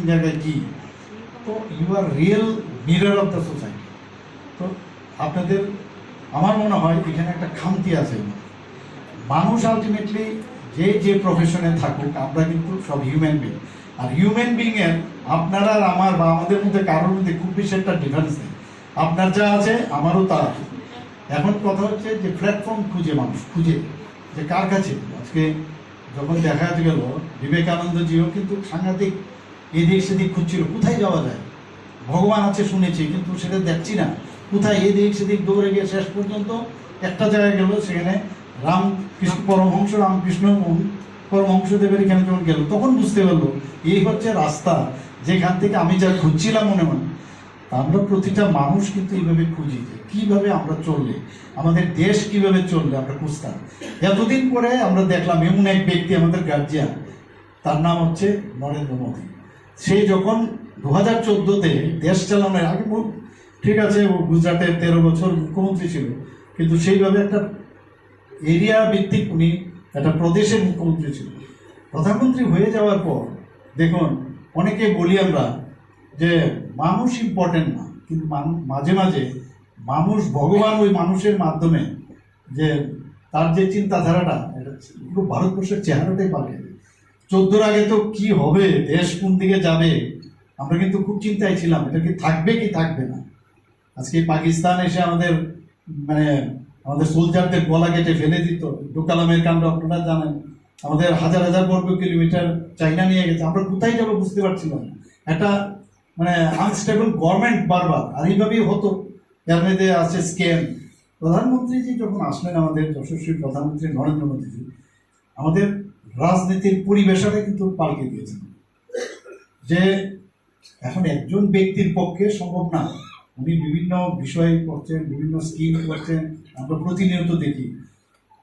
কোন জায়গায় কি তো you are real mirror of the society তো আপনাদের, আমার মনে হয় এখানে একটা খামতি আছে। মানুষ আলটিমেটলি যে যে প্রফেশনে থাকুক, আমরা কিন্তু সব হিউম্যান বিং আর হিউম্যান বিং এর আপনার আর আমার বা আমাদের মধ্যে কারোর মধ্যে খুব বেশি একটা ডিফারেন্স নেই। আপনার যা আছে, আমারও তা আছে। এখন কথা হচ্ছে যে প্ল্যাটফর্ম খুঁজে মানুষ, খুঁজে যে কার কাছে। আজকে যখন দেখা গেল বিবেকানন্দজিও কিন্তু সাংঘাতিক এদিক সেদিক খুঁজছিল, কোথায় যাওয়া যায়? ভগবান আছে শুনেছি, কিন্তু সেটা দেখছি না। কোথায় এদিক সেদিক দৌড়ে গিয়ে শেষ পর্যন্ত একটা জায়গায় গেল, সেখানে রাম কৃষ্ণ, পরমহংস রামকৃষ্ণ পরমহংসদেবের এখানে যখন গেল, তখন বুঝতে পারল, এই হচ্ছে রাস্তা, যেখান থেকে আমি যা খুঁজছিলাম মনে মনে, আমরা প্রতিটা মানুষ কিন্তু এইভাবে খুঁজি যে কীভাবে আমরা চললে, আমাদের দেশ কীভাবে চললে আমরা খুঁজতাম। এতদিন পরে আমরা দেখলাম, এমন এক ব্যক্তি আমাদের গার্জিয়ান তার নাম হচ্ছে নরেন্দ্র মোদী। সে যখন দু হাজার চোদ্দোতে দেশ চালানোর আগে ঠিক আছে গুজরাটের তেরো বছর মুখ্যমন্ত্রী ছিল, কিন্তু সেইভাবে একটা এরিয়া ভিত্তিক উনি একটা প্রদেশের মুখ্যমন্ত্রী ছিল। প্রধানমন্ত্রী হয়ে যাওয়ার পর, দেখুন, অনেকে বলি আমরা যে মানুষ ইম্পর্টেন্ট না, কিন্তু মাঝে মাঝে মানুষ ভগবান ওই মানুষের মাধ্যমে যে তার যে চিন্তাধারাটা, এটা পুরো ভারতবর্ষের চেহারাটাই পাল্টে চোদ্দোর আগে তো কি হবে? দেশ কোন দিকে যাবে? আমরা কিন্তু খুব চিন্তায় ছিলাম, এটা কি থাকবে কি থাকবে না? আজকে পাকিস্তান এসে আমাদের মানে আমাদের সোলজারদের গলা কেটে ফেলে দিত। ডোকালামের কাণ্ড আপনারা জানেন। আমাদের হাজার হাজার বর্গ কিলোমিটার চাইনা নিয়ে গেছে। আমরা কোথায় যাব বুঝতে পারছিলাম একটা মানে আনস্টেবল গভর্নমেন্ট বারবার আর এইভাবেই হতো। যার মধ্যে আছে স্ক্যাম প্রধানমন্ত্রীজি যখন আসলেন আমাদের যশস্বী প্রধানমন্ত্রী নরেন্দ্র মোদীজি, আমাদের রাজনীতির পরিবেশটা কিন্তু পাল্টে দিয়েছেন যে এখন একজন ব্যক্তির পক্ষে সম্ভব না। উনি বিভিন্ন বিষয় করছেন, বিভিন্ন স্কিম করছেন, আমরা প্রতিনিয়ত দেখি।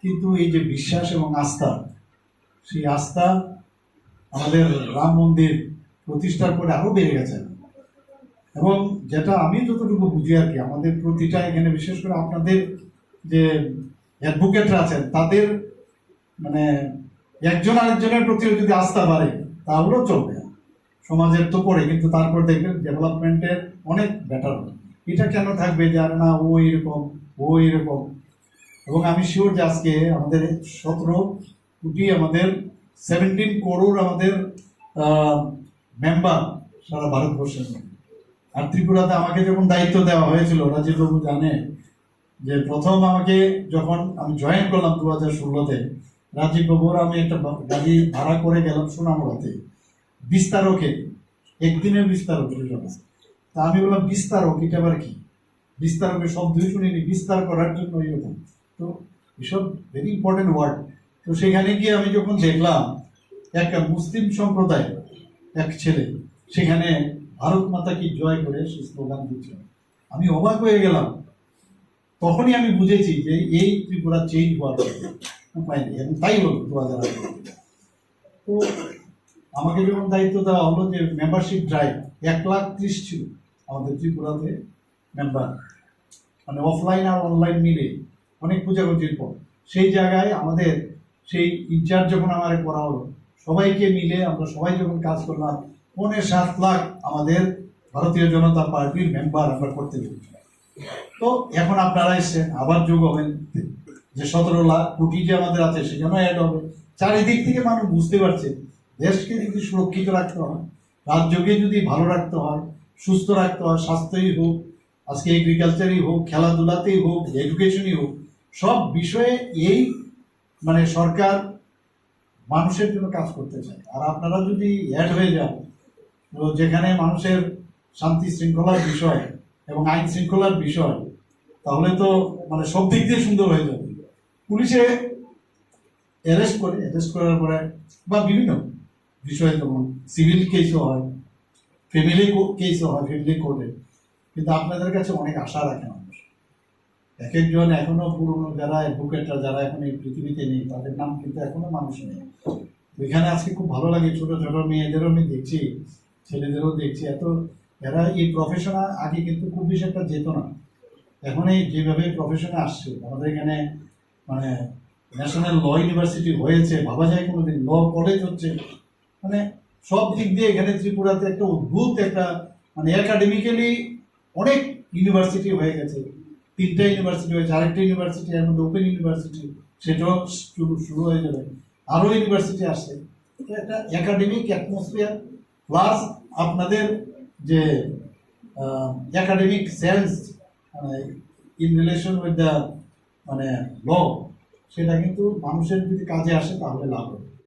কিন্তু এই যে বিশ্বাস এবং আস্থা, সেই আস্থা আমাদের রাম মন্দির প্রতিষ্ঠার পরে আরও বেড়ে গেছে। এবং যেটা আমি যতটুকু বুঝি আর কি, আমাদের প্রতিটা এখানে বিশেষ করে আপনাদের যে অ্যাডভোকেটরা আছেন, তাদের মানে একজন আরেকজনের প্রতিও যদি আস্থা বাড়ে, তাহলেও চলবে। সমাজের তো পড়ে, কিন্তু তারপর দেখবেন ডেভেলপমেন্টের অনেক বেটার হবে। এটা কেন থাকবে যে, আর না, ও এরকম ও এরকম? এবং আমি শিওর যে আজকে আমাদের সতেরো কোটি আমাদের সেভেন্টিন করোড় আমাদের মেম্বার সারা ভারতবর্ষের আর ত্রিপুরাতে আমাকে যখন দায়িত্ব দেওয়া হয়েছিল রাজীব বাবু জানে যে, প্রথম আমাকে যখন আমি জয়েন করলাম দু হাজার ষোলোতে রাজীব বাবুর আমি একটা গাড়ি ভাড়া করে গেলাম সোনামুড়াতে বিস্তারকে একদিনের বিস্তারক। তা আমি বললাম, বিস্তারক, এটা আবার কি? বিস্তারকের শব্দই শুনিনি, বিস্তার করার জন্য এরকম তো এসব ভেরি ইম্পর্টেন্ট ওয়ার্ড তো সেখানে গিয়ে আমি যখন দেখলাম, একটা মুসলিম সম্প্রদায় এক ছেলে, সেখানে ভারত মাতা কি জয় করে সে স্লোগান দিচ্ছিল আমি অবাক হয়ে গেলাম। তখনই আমি বুঝেছি যে এই ত্রিপুরা চেঞ্জ হওয়ার উপায় নেই তাই হলো দু হাজার আঠারো তো আমাকে যখন দায়িত্ব দেওয়া হলো যে মেম্বারশিপ ড্রাইভ এক লাখ ত্রিশ ছিল আমাদের ত্রিপুরাতে মেম্বার মানে অফলাইন আর অনলাইন মিলে অনেক পূজাগুজির পর। সেই জায়গায় আমাদের সেই ইনচার্জ যখন আমার করা হলো, সবাইকে মিলে আমরা সবাই যখন কাজ করলাম, পৌনে সাত লাখ আমাদের ভারতীয় জনতা পার্টির মেম্বার আমরা করতে পেরেছি। তো এখন আপনারা এসছেন, আবার যোগ হবেন। যে সতেরো লাখ কোটি যে আমাদের আছে সেখানেও অ্যাড হবে। চারিদিক থেকে মানুষ বুঝতে পারছে, দেশকে যদি সুরক্ষিত রাখতে হয়, রাজ্যকে যদি ভালো রাখতে হয়, সুস্থ রাখতে হয়, স্বাস্থ্যই হোক, আজকে এগ্রিকালচারই হোক, খেলাধুলাতেই হোক এডুকেশনই হোক, সব বিষয়ে এই মানে সরকার মানুষের জন্য কাজ করতে চায়। আর আপনারা যদি অ্যাড হয়ে যান যেখানে মানুষের শান্তি শৃঙ্খলার বিষয় এবং আইন শৃঙ্খলার বিষয়, তাহলে তো মানে সব দিক দিয়ে সুন্দর হয়ে যাবে। পুলিশে অ্যারেস্ট করে অ্যারেস্ট করার পরে বা বিভিন্ন বিষয়ে যেমন সিভিল কেসও হয় ফ্যামিলি কেসও হয় ফ্যামিলি কোর্টে কিন্তু আপনাদের কাছে অনেক আশা রাখে মানুষ। এক একজন এখনও পুরনো যারা অ্যাডভোকেটরা যারা এখন এই পৃথিবীতে নেই, তাদের নাম কিন্তু এখনও মানুষ নেই। ওইখানে আজকে খুব ভালো লাগে, ছোট ছোট মেয়েদেরও আমি দেখছি, ছেলেদেরও দেখছি। এত, এরা এই প্রফেশনে আগে কিন্তু খুব বেশি একটা যেত না। এখন এই যেভাবে প্রফেশনে আসছে, আমাদের এখানে মানে ন্যাশনাল ল ইউনিভার্সিটি হয়েছে ভাবা যায় কোনোদিন ল কলেজ হচ্ছে। মানে সব দিক দিয়ে এখানে ত্রিপুরাতে একটা অদ্ভুত একটা মানে একাডেমিক্যালি অনেক ইউনিভার্সিটি হয়ে গেছে। তিনটা ইউনিভার্সিটি হয়েছে, আরেকটা ইউনিভার্সিটি এর মধ্যে ওপেন ইউনিভার্সিটি সেটাও শুরু শুরু হয়ে যাবে। আরও ইউনিভার্সিটি আসছে। এটা একটা একাডেমিক অ্যাটমসফিয়ার প্লাস আপনাদের যে একাডেমিক সেন্স মানে ইন রিলেশন উইথ দ্য মানে ল সেটা কিন্তু মানুষের যদি কাজে আসে তাহলে লাভ হবে।